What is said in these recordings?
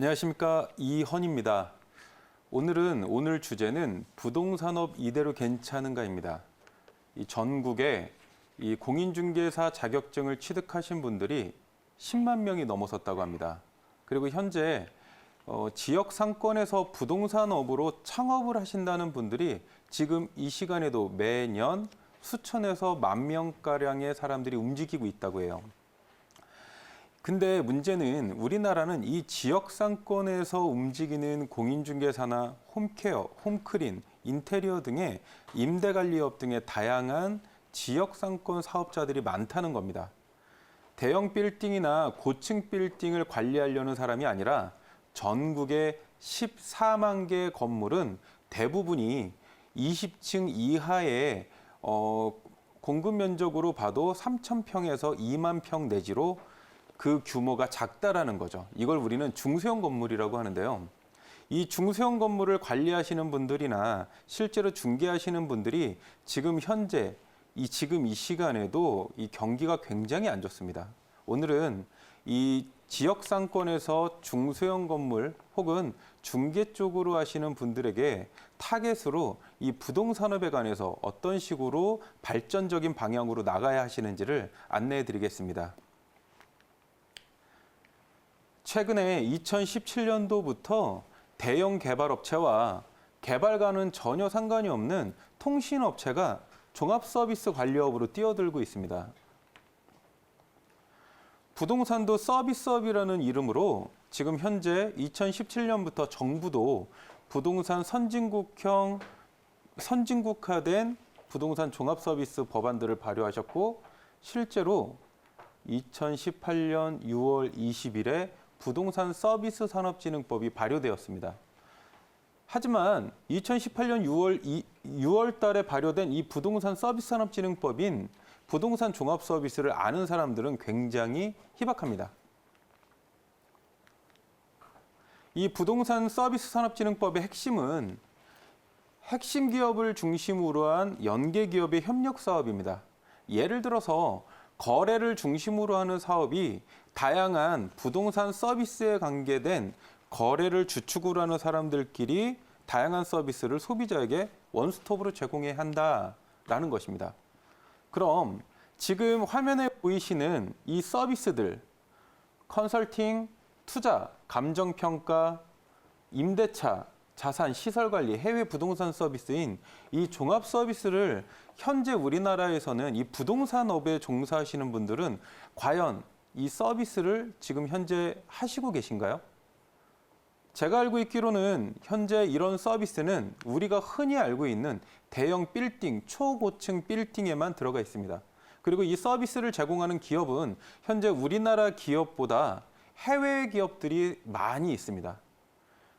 안녕하십니까 이헌입니다. 오늘은 오늘 주제는 부동산업 이대로 괜찮은가입니다. 이 전국에 이 공인중개사 자격증을 취득하신 분들이 10만 명이 넘어섰다고 합니다. 그리고 현재 어, 지역 상권에서 부동산업으로 창업을 하신다는 분들이 지금 이 시간에도 매년 수천에서 만 명가량의 사람들이 움직이고 있다고 해요. 근데 문제는 우리나라는 이 지역 상권에서 움직이는 공인중개사나 홈케어, 홈크린, 인테리어 등의 임대관리업 등의 다양한 지역 상권 사업자들이 많다는 겁니다. 대형 빌딩이나 고층 빌딩을 관리하려는 사람이 아니라 전국의 14만 개 건물은 대부분이 20층 이하의 어, 공급 면적으로 봐도 3천 평에서 2만 평 내지로 그 규모가 작다라는 거죠. 이걸 우리는 중소형 건물이라고 하는데요. 이 중소형 건물을 관리하시는 분들이나 실제로 중개하시는 분들이 지금 현재 이 지금 이 시간에도 이 경기가 굉장히 안 좋습니다. 오늘은 이 지역 상권에서 중소형 건물 혹은 중개 쪽으로 하시는 분들에게 타겟으로 이 부동산업에 관해서 어떤 식으로 발전적인 방향으로 나가야 하시는지를 안내해 드리겠습니다. 최근에 2017년도부터 대형 개발 업체와 개발과는 전혀 상관이 없는 통신 업체가 종합 서비스 관리업으로 뛰어들고 있습니다. 부동산도 서비스업이라는 이름으로 지금 현재 2017년부터 정부도 부동산 선진국형 선진국화된 부동산 종합 서비스 법안들을 발효하셨고 실제로 2018년 6월 20일에 부동산 서비스 산업진흥법이 발효되었습니다. 하지만 2018년 6월 2, 6월 달에 발효된 이 부동산 서비스 산업진흥법인 부동산 종합 서비스를 아는 사람들은 굉장히 희박합니다. 이 부동산 서비스 산업진흥법의 핵심은 핵심 기업을 중심으로 한 연계 기업의 협력 사업입니다. 예를 들어서 거래를 중심으로 하는 사업이 다양한 부동산 서비스에 관계된 거래를 주축으로 하는 사람들끼리 다양한 서비스를 소비자에게 원스톱으로 제공해야 한다라는 것입니다. 그럼 지금 화면에 보이시는 이 서비스들 컨설팅, 투자, 감정평가, 임대차, 자산, 시설 관리, 해외 부동산 서비스인 이 종합 서비스를 현재 우리나라에서는 이 부동산 업에 종사하시는 분들은 과연 이 서비스를 지금 현재 하시고 계신가요? 제가 알고 있기로는 현재 이런 서비스는 우리가 흔히 알고 있는 대형 빌딩, 초고층 빌딩에만 들어가 있습니다. 그리고 이 서비스를 제공하는 기업은 현재 우리나라 기업보다 해외 기업들이 많이 있습니다.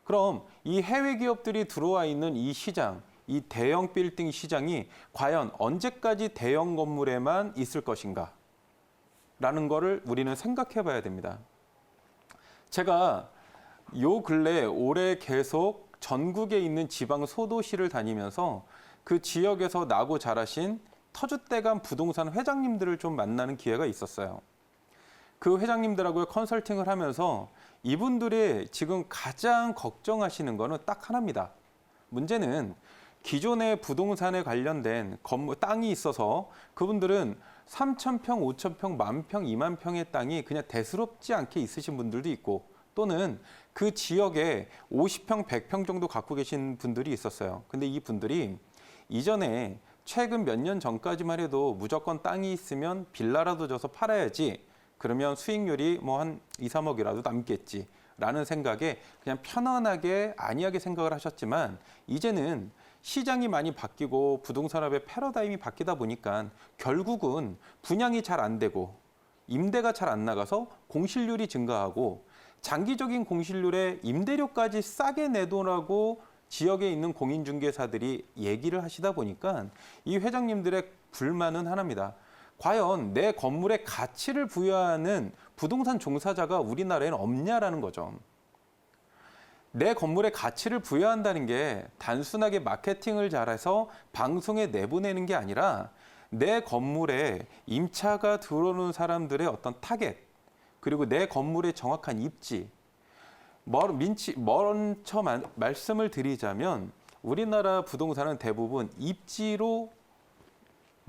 그럼 이 해외 기업들이 들어와 있는 이 시장, 이 대형 빌딩 시장이 과연 언제까지 대형 건물에만 있을 것인가? 라는 거를 우리는 생각해 봐야 됩니다. 제가 요 근래 올해 계속 전국에 있는 지방 소도시를 다니면서 그 지역에서 나고 자라신 터줏대감 부동산 회장님들을 좀 만나는 기회가 있었어요. 그 회장님들하고 컨설팅을 하면서 이분들이 지금 가장 걱정하시는 거는 딱 하나입니다. 문제는 기존의 부동산에 관련된 건물 땅이 있어서 그분들은 3천 평, 5천 평, 만 평, 2만 평의 땅이 그냥 대수롭지 않게 있으신 분들도 있고 또는 그 지역에 50평, 100평 정도 갖고 계신 분들이 있었어요. 근데 이 분들이 이전에 최근 몇 년 전까지만 해도 무조건 땅이 있으면 빌라라도 져서 팔아야지 그러면 수익률이 뭐 한 2, 3억이라도 남겠지. 라는 생각에 그냥 편안하게 안이하게 생각을 하셨지만 이제는 시장이 많이 바뀌고 부동산업의 패러다임이 바뀌다 보니까 결국은 분양이 잘 안 되고 임대가 잘 안 나가서 공실률이 증가하고 장기적인 공실률에 임대료까지 싸게 내도라고 지역에 있는 공인중개사들이 얘기를 하시다 보니까 이 회장님들의 불만은 하나입니다. 과연 내 건물에 가치를 부여하는 부동산 종사자가 우리나라에는 없냐라는 거죠. 내 건물에 가치를 부여한다는 게 단순하게 마케팅을 잘해서 방송에 내보내는 게 아니라 내 건물에 임차가 들어오는 사람들의 어떤 타겟, 그리고 내 건물의 정확한 입지, 멀, 민치, 먼저 마- 말씀을 드리자면 우리나라 부동산은 대부분 입지로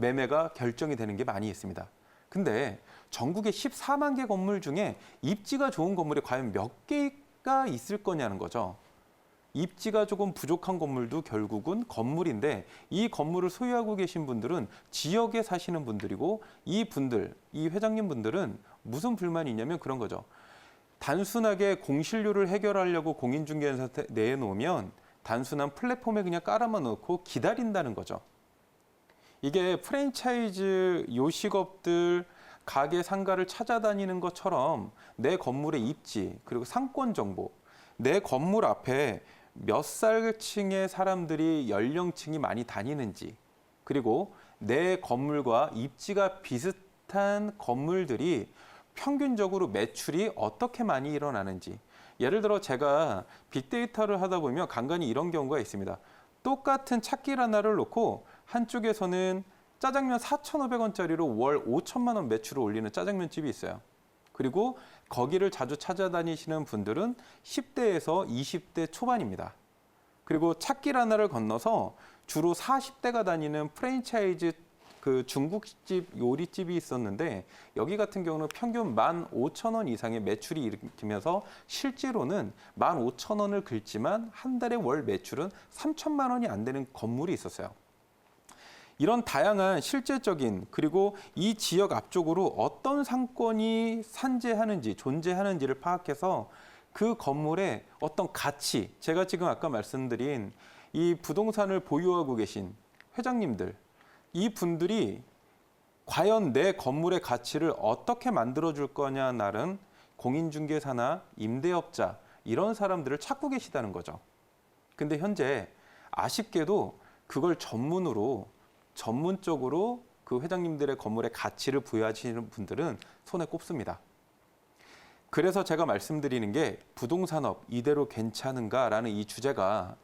매매가 결정이 되는 게 많이 있습니다. 근데 전국에 14만 개 건물 중에 입지가 좋은 건물이 과연 몇 개가 있을 거냐는 거죠. 입지가 조금 부족한 건물도 결국은 건물인데 이 건물을 소유하고 계신 분들은 지역에 사시는 분들이고 이 분들, 이 회장님 분들은 무슨 불만이 있냐면 그런 거죠. 단순하게 공실료를 해결하려고 공인중개사한테 내놓으면 단순한 플랫폼에 그냥 깔아만 놓고 기다린다는 거죠. 이게 프랜차이즈 요식업들 가게 상가를 찾아다니는 것처럼 내 건물의 입지 그리고 상권 정보 내 건물 앞에 몇 살층의 사람들이 연령층이 많이 다니는지 그리고 내 건물과 입지가 비슷한 건물들이 평균적으로 매출이 어떻게 많이 일어나는지 예를 들어 제가 빅데이터를 하다 보면 간간히 이런 경우가 있습니다. 똑같은 찾길 하나를 놓고 한쪽에서는 짜장면 4,500원짜리로 월 5천만 원 매출을 올리는 짜장면 집이 있어요. 그리고 거기를 자주 찾아다니시는 분들은 10대에서 20대 초반입니다. 그리고 찾길 하나를 건너서 주로 40대가 다니는 프랜차이즈 그 중국집 요리집이 있었는데 여기 같은 경우는 평균 15,000원 이상의 매출이 일으키면서 실제로는 15,000원을 긁지만 한 달에 월 매출은 3천만 원이 안 되는 건물이 있었어요. 이런 다양한 실제적인 그리고 이 지역 앞쪽으로 어떤 상권이 산재하는지 존재하는지를 파악해서 그 건물의 어떤 가치 제가 지금 아까 말씀드린 이 부동산을 보유하고 계신 회장님들 이 분들이 과연 내 건물의 가치를 어떻게 만들어 줄 거냐 나른 공인중개사나 임대업자 이런 사람들을 찾고 계시다는 거죠. 근데 현재 아쉽게도 그걸 전문으로 전문적으로 그 회장님들의 건물의 가치를 부여하시는 분들은 손에 꼽습니다. 그래서 제가 말씀드리는 게 부동산업 이대로 괜찮은가라는 이 주제가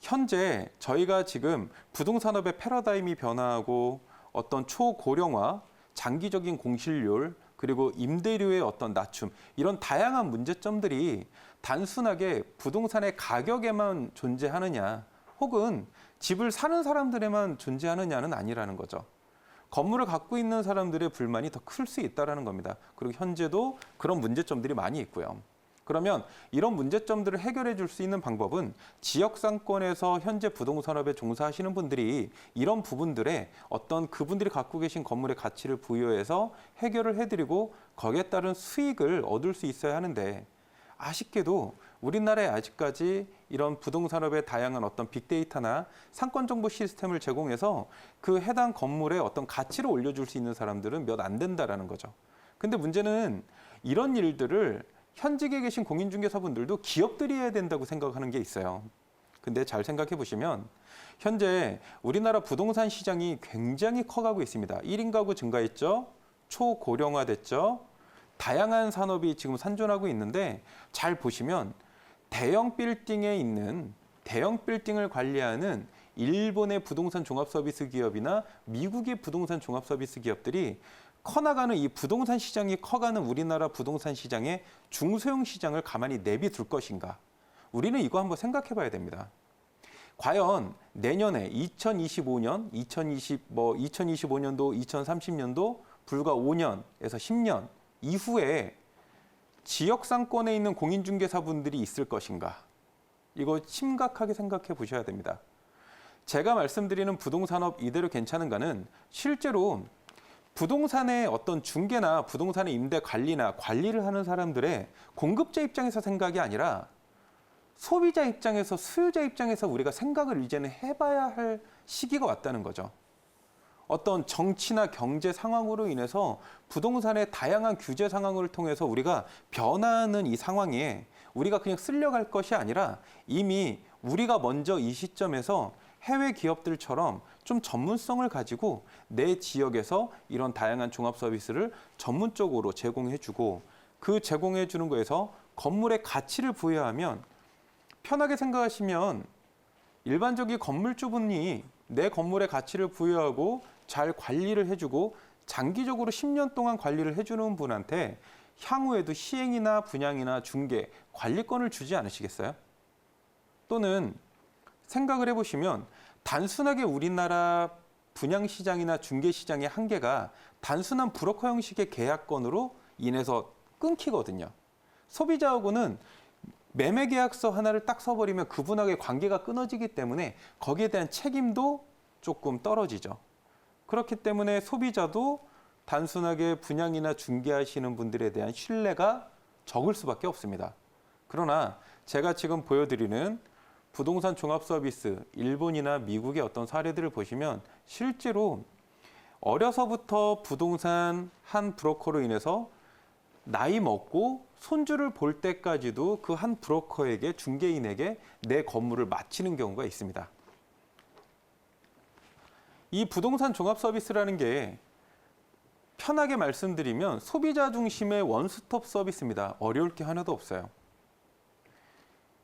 현재 저희가 지금 부동산업의 패러다임이 변화하고 어떤 초고령화, 장기적인 공실률, 그리고 임대료의 어떤 낮춤 이런 다양한 문제점들이 단순하게 부동산의 가격에만 존재하느냐 혹은 집을 사는 사람들에만 존재하느냐는 아니라는 거죠. 건물을 갖고 있는 사람들의 불만이 더 클 수 있다라는 겁니다. 그리고 현재도 그런 문제점들이 많이 있고요. 그러면 이런 문제점들을 해결해 줄 수 있는 방법은 지역 상권에서 현재 부동산업에 종사하시는 분들이 이런 부분들에 어떤 그분들이 갖고 계신 건물의 가치를 부여해서 해결을 해드리고 거기에 따른 수익을 얻을 수 있어야 하는데 아쉽게도 우리나라에 아직까지 이런 부동산업의 다양한 어떤 빅데이터나 상권 정보 시스템을 제공해서 그 해당 건물의 어떤 가치를 올려줄 수 있는 사람들은 몇 안 된다라는 거죠. 근데 문제는 이런 일들을 현직에 계신 공인중개사분들도 기업들이 해야 된다고 생각하는 게 있어요. 근데 잘 생각해 보시면 현재 우리나라 부동산 시장이 굉장히 커가고 있습니다. 1인 가구 증가했죠. 초고령화됐죠. 다양한 산업이 지금 산존하고 있는데 잘 보시면 대형 빌딩에 있는 대형 빌딩을 관리하는 일본의 부동산 종합 서비스 기업이나 미국의 부동산 종합 서비스 기업들이 커나가는 이 부동산 시장이 커가는 우리나라 부동산 시장의 중소형 시장을 가만히 내비둘 것인가? 우리는 이거 한번 생각해 봐야 됩니다. 과연 내년에 2025년, 2020, 뭐 2025년도, 2030년도 불과 5년에서 10년 이후에 지역 상권에 있는 공인중개사분들이 있을 것인가? 이거 심각하게 생각해 보셔야 됩니다. 제가 말씀드리는 부동산업 이대로 괜찮은가는 실제로 부동산의 어떤 중개나 부동산의 임대 관리나 관리를 하는 사람들의 공급자 입장에서 생각이 아니라 소비자 입장에서 수요자 입장에서 우리가 생각을 이제는 해봐야 할 시기가 왔다는 거죠. 어떤 정치나 경제 상황으로 인해서 부동산의 다양한 규제 상황을 통해서 우리가 변화하는 이 상황에 우리가 그냥 쓸려갈 것이 아니라 이미 우리가 먼저 이 시점에서 해외 기업들처럼 좀 전문성을 가지고 내 지역에서 이런 다양한 종합 서비스를 전문적으로 제공해주고 그 제공해주는 거에서 건물의 가치를 부여하면 편하게 생각하시면 일반적인 건물주분이 내 건물의 가치를 부여하고 잘 관리를 해주고 장기적으로 10년 동안 관리를 해주는 분한테 향후에도 시행이나 분양이나 중개, 관리권을 주지 않으시겠어요? 또는 생각을 해보시면 단순하게 우리나라 분양 시장이나 중개 시장의 한계가 단순한 브로커 형식의 계약권으로 인해서 끊기거든요. 소비자하고는 매매 계약서 하나를 딱 써버리면 그분하고의 관계가 끊어지기 때문에 거기에 대한 책임도 조금 떨어지죠. 그렇기 때문에 소비자도 단순하게 분양이나 중개하시는 분들에 대한 신뢰가 적을 수밖에 없습니다. 그러나 제가 지금 보여드리는 부동산 종합 서비스 일본이나 미국의 어떤 사례들을 보시면 실제로 어려서부터 부동산 한 브로커로 인해서 나이 먹고 손주를 볼 때까지도 그 한 브로커에게 중개인에게 내 건물을 마치는 경우가 있습니다. 이 부동산 종합 서비스라는 게 편하게 말씀드리면 소비자 중심의 원스톱 서비스입니다. 어려울 게 하나도 없어요.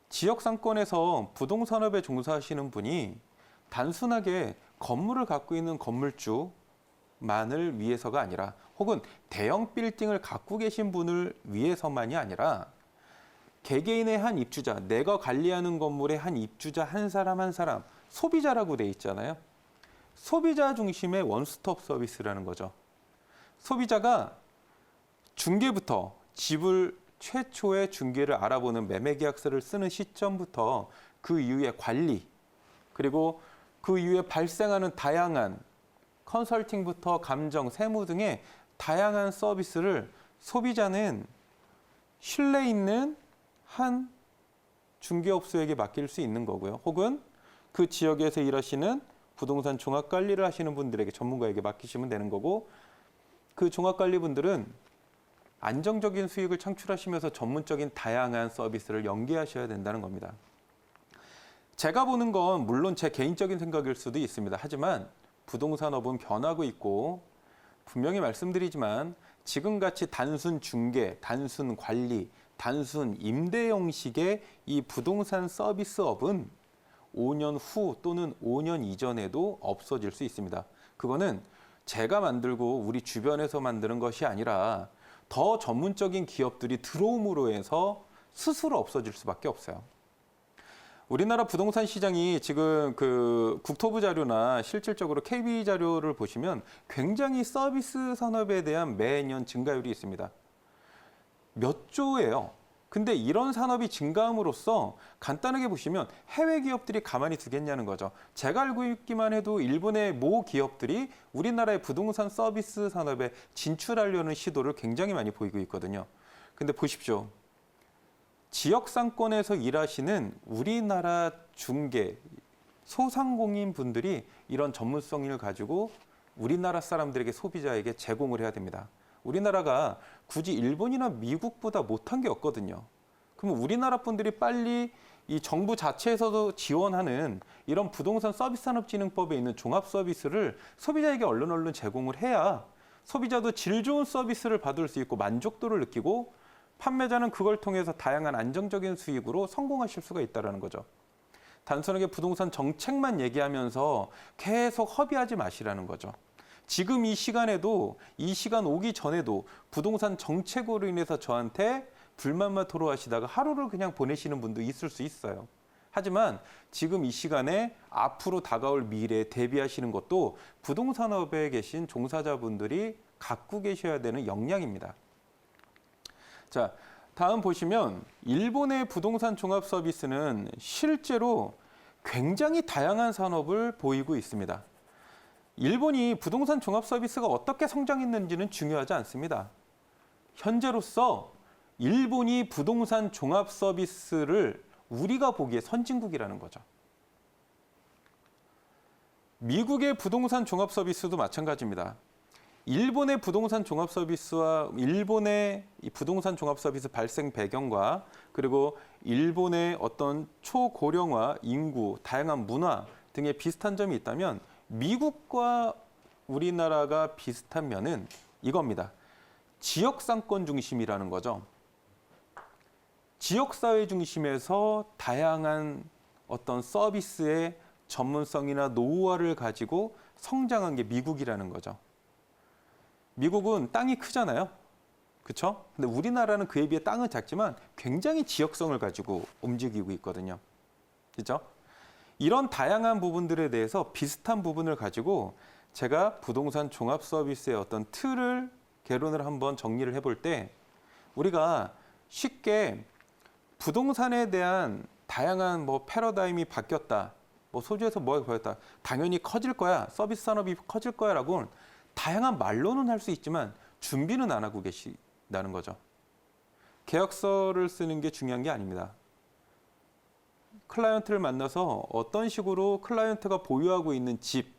지역 상권에서 부동산업에 종사하시는 분이 단순하게 건물을 갖고 있는 건물주만을 위해서가 아니라 혹은 대형 빌딩을 갖고 계신 분을 위해서만이 아니라 개개인의 한 입주자, 내가 관리하는 건물의 한 입주자 한 사람 한 사람 소비자라고 돼 있잖아요. 소비자 중심의 원스톱 서비스라는 거죠. 소비자가 중개부터 집을 최초의 중개를 알아보는 매매 계약서를 쓰는 시점부터 그 이후의 관리 그리고 그 이후에 발생하는 다양한 컨설팅부터 감정, 세무 등의 다양한 서비스를 소비자는 신뢰 있는 한 중개업소에게 맡길 수 있는 거고요. 혹은 그 지역에서 일하시는 부동산 종합 관리를 하시는 분들에게 전문가에게 맡기시면 되는 거고 그 종합 관리분들은 안정적인 수익을 창출하시면서 전문적인 다양한 서비스를 연계하셔야 된다는 겁니다. 제가 보는 건 물론 제 개인적인 생각일 수도 있습니다. 하지만 부동산업은 변하고 있고 분명히 말씀드리지만 지금같이 단순 중개, 단순 관리, 단순 임대 형식의 이 부동산 서비스업은 5년 후 또는 5년 이전에도 없어질 수 있습니다. 그거는 제가 만들고 우리 주변에서 만드는 것이 아니라 더 전문적인 기업들이 들어옴으로 해서 스스로 없어질 수밖에 없어요. 우리나라 부동산 시장이 지금 그 국토부 자료나 실질적으로 KB 자료를 보시면 굉장히 서비스 산업에 대한 매년 증가율이 있습니다. 몇 조예요. 근데 이런 산업이 증가함으로써 간단하게 보시면 해외 기업들이 가만히 두겠냐는 거죠. 제가 알고 있기만 해도 일본의 모 기업들이 우리나라의 부동산 서비스 산업에 진출하려는 시도를 굉장히 많이 보이고 있거든요. 근데 보십시오. 지역 상권에서 일하시는 우리나라 중개 소상공인 분들이 이런 전문성을 가지고 우리나라 사람들에게 소비자에게 제공을 해야 됩니다. 우리나라가 굳이 일본이나 미국보다 못한 게 없거든요. 그러면 우리나라 분들이 빨리 이 정부 자체에서도 지원하는 이런 부동산 서비스 산업진흥법에 있는 종합 서비스를 소비자에게 얼른 얼른 제공을 해야 소비자도 질 좋은 서비스를 받을 수 있고 만족도를 느끼고 판매자는 그걸 통해서 다양한 안정적인 수익으로 성공하실 수가 있다는 거죠. 단순하게 부동산 정책만 얘기하면서 계속 허비하지 마시라는 거죠. 지금 이 시간에도 이 시간 오기 전에도 부동산 정책으로 인해서 저한테 불만만 토로하시다가 하루를 그냥 보내시는 분도 있을 수 있어요. 하지만 지금 이 시간에 앞으로 다가올 미래에 대비하시는 것도 부동산업에 계신 종사자분들이 갖고 계셔야 되는 역량입니다. 자, 다음 보시면 일본의 부동산 종합 서비스는 실제로 굉장히 다양한 산업을 보이고 있습니다. 일본이 부동산 종합 서비스가 어떻게 성장했는지는 중요하지 않습니다. 현재로서 일본이 부동산 종합 서비스를 우리가 보기에 선진국이라는 거죠. 미국의 부동산 종합 서비스도 마찬가지입니다. 일본의 부동산 종합 서비스와 일본의 이 부동산 종합 서비스 발생 배경과 그리고 일본의 어떤 초고령화 인구, 다양한 문화 등의 비슷한 점이 있다면 미국과 우리나라가 비슷한 면은 이겁니다. 지역 상권 중심이라는 거죠. 지역 사회 중심에서 다양한 어떤 서비스의 전문성이나 노후화를 가지고 성장한 게 미국이라는 거죠. 미국은 땅이 크잖아요. 그렇죠? 근데 우리나라는 그에 비해 땅은 작지만 굉장히 지역성을 가지고 움직이고 있거든요. 그렇죠? 이런 다양한 부분들에 대해서 비슷한 부분을 가지고 제가 부동산 종합 서비스의 어떤 틀을 개론을 한번 정리를 해볼 때 우리가 쉽게 부동산에 대한 다양한 뭐 패러다임이 바뀌었다. 뭐 소주에서 뭐가 바뀌었다. 당연히 커질 거야. 서비스 산업이 커질 거야라고 다양한 말로는 할 수 있지만 준비는 안 하고 계시다는 거죠. 계약서를 쓰는 게 중요한 게 아닙니다. 클라이언트를 만나서 어떤 식으로 클라이언트가 보유하고 있는 집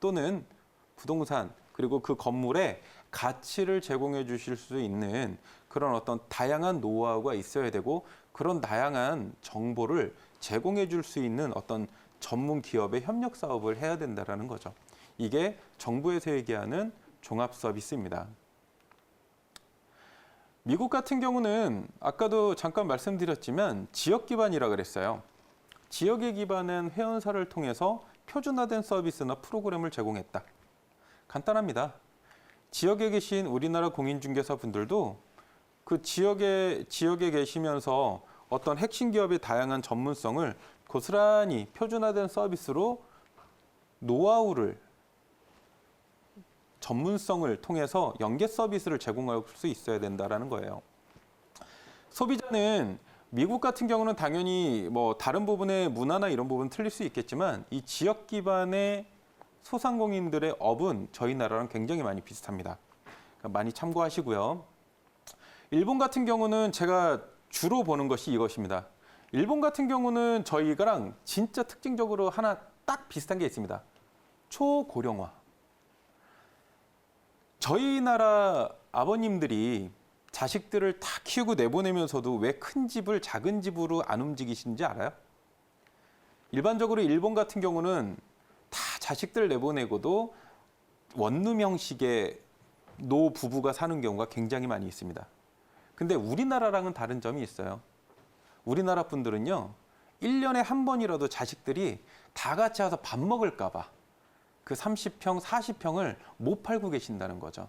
또는 부동산 그리고 그 건물에 가치를 제공해 주실 수 있는 그런 어떤 다양한 노하우가 있어야 되고 그런 다양한 정보를 제공해 줄 수 있는 어떤 전문 기업의 협력 사업을 해야 된다라는 거죠. 이게 정부에서 얘기하는 종합 서비스입니다. 미국 같은 경우는 아까도 잠깐 말씀드렸지만 지역 기반이라 그랬어요. 지역에 기반한 회원사를 통해서 표준화된 서비스나 프로그램을 제공했다. 간단합니다. 지역에 계신 우리나라 공인중개사 분들도 그 지역에 지역에 계시면서 어떤 핵심 기업의 다양한 전문성을 고스란히 표준화된 서비스로 노하우를 전문성을 통해서 연계 서비스를 제공할 수 있어야 된다라는 거예요. 소비자는 미국 같은 경우는 당연히 뭐 다른 부분의 문화나 이런 부분 틀릴 수 있겠지만 이 지역 기반의 소상공인들의 업은 저희 나라랑 굉장히 많이 비슷합니다. 그러니까 많이 참고하시고요. 일본 같은 경우는 제가 주로 보는 것이 이것입니다. 일본 같은 경우는 저희가랑 진짜 특징적으로 하나 딱 비슷한 게 있습니다. 초고령화. 저희 나라 아버님들이 자식들을 다 키우고 내보내면서도 왜 큰 집을 작은 집으로 안 움직이시는지 알아요? 일반적으로 일본 같은 경우는 다 자식들 내보내고도 원룸 형식의 노 부부가 사는 경우가 굉장히 많이 있습니다. 근데 우리나라랑은 다른 점이 있어요. 우리나라 분들은요, 1년에 한 번이라도 자식들이 다 같이 와서 밥 먹을까 봐 그 30평, 40평을 못 팔고 계신다는 거죠.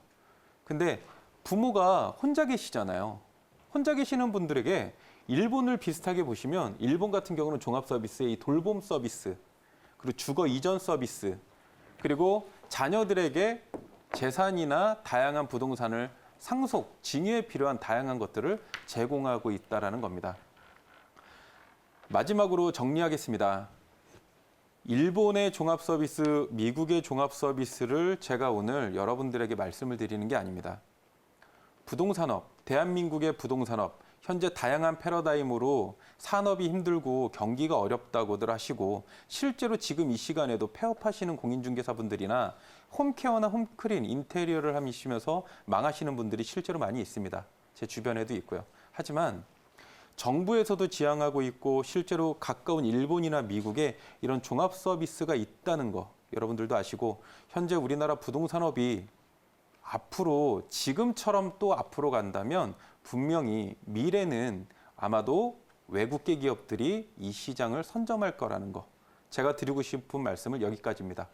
근데 부모가 혼자 계시잖아요. 혼자 계시는 분들에게 일본을 비슷하게 보시면 일본 같은 경우는 종합 서비스의 이 돌봄 서비스, 그리고 주거 이전 서비스, 그리고 자녀들에게 재산이나 다양한 부동산을 상속, 징유에 필요한 다양한 것들을 제공하고 있다라는 겁니다. 마지막으로 정리하겠습니다. 일본의 종합 서비스, 미국의 종합 서비스를 제가 오늘 여러분들에게 말씀을 드리는 게 아닙니다. 부동산업, 대한민국의 부동산업, 현재 다양한 패러다임으로 산업이 힘들고 경기가 어렵다고들 하시고 실제로 지금 이 시간에도 폐업하시는 공인중개사분들이나 홈케어나 홈크린, 인테리어를 하시면서 망하시는 분들이 실제로 많이 있습니다. 제 주변에도 있고요. 하지만 정부에서도 지향하고 있고 실제로 가까운 일본이나 미국에 이런 종합 서비스가 있다는 거 여러분들도 아시고 현재 우리나라 부동산업이 앞으로 지금처럼 또 앞으로 간다면 분명히 미래는 아마도 외국계 기업들이 이 시장을 선점할 거라는 거. 제가 드리고 싶은 말씀을 여기까지입니다.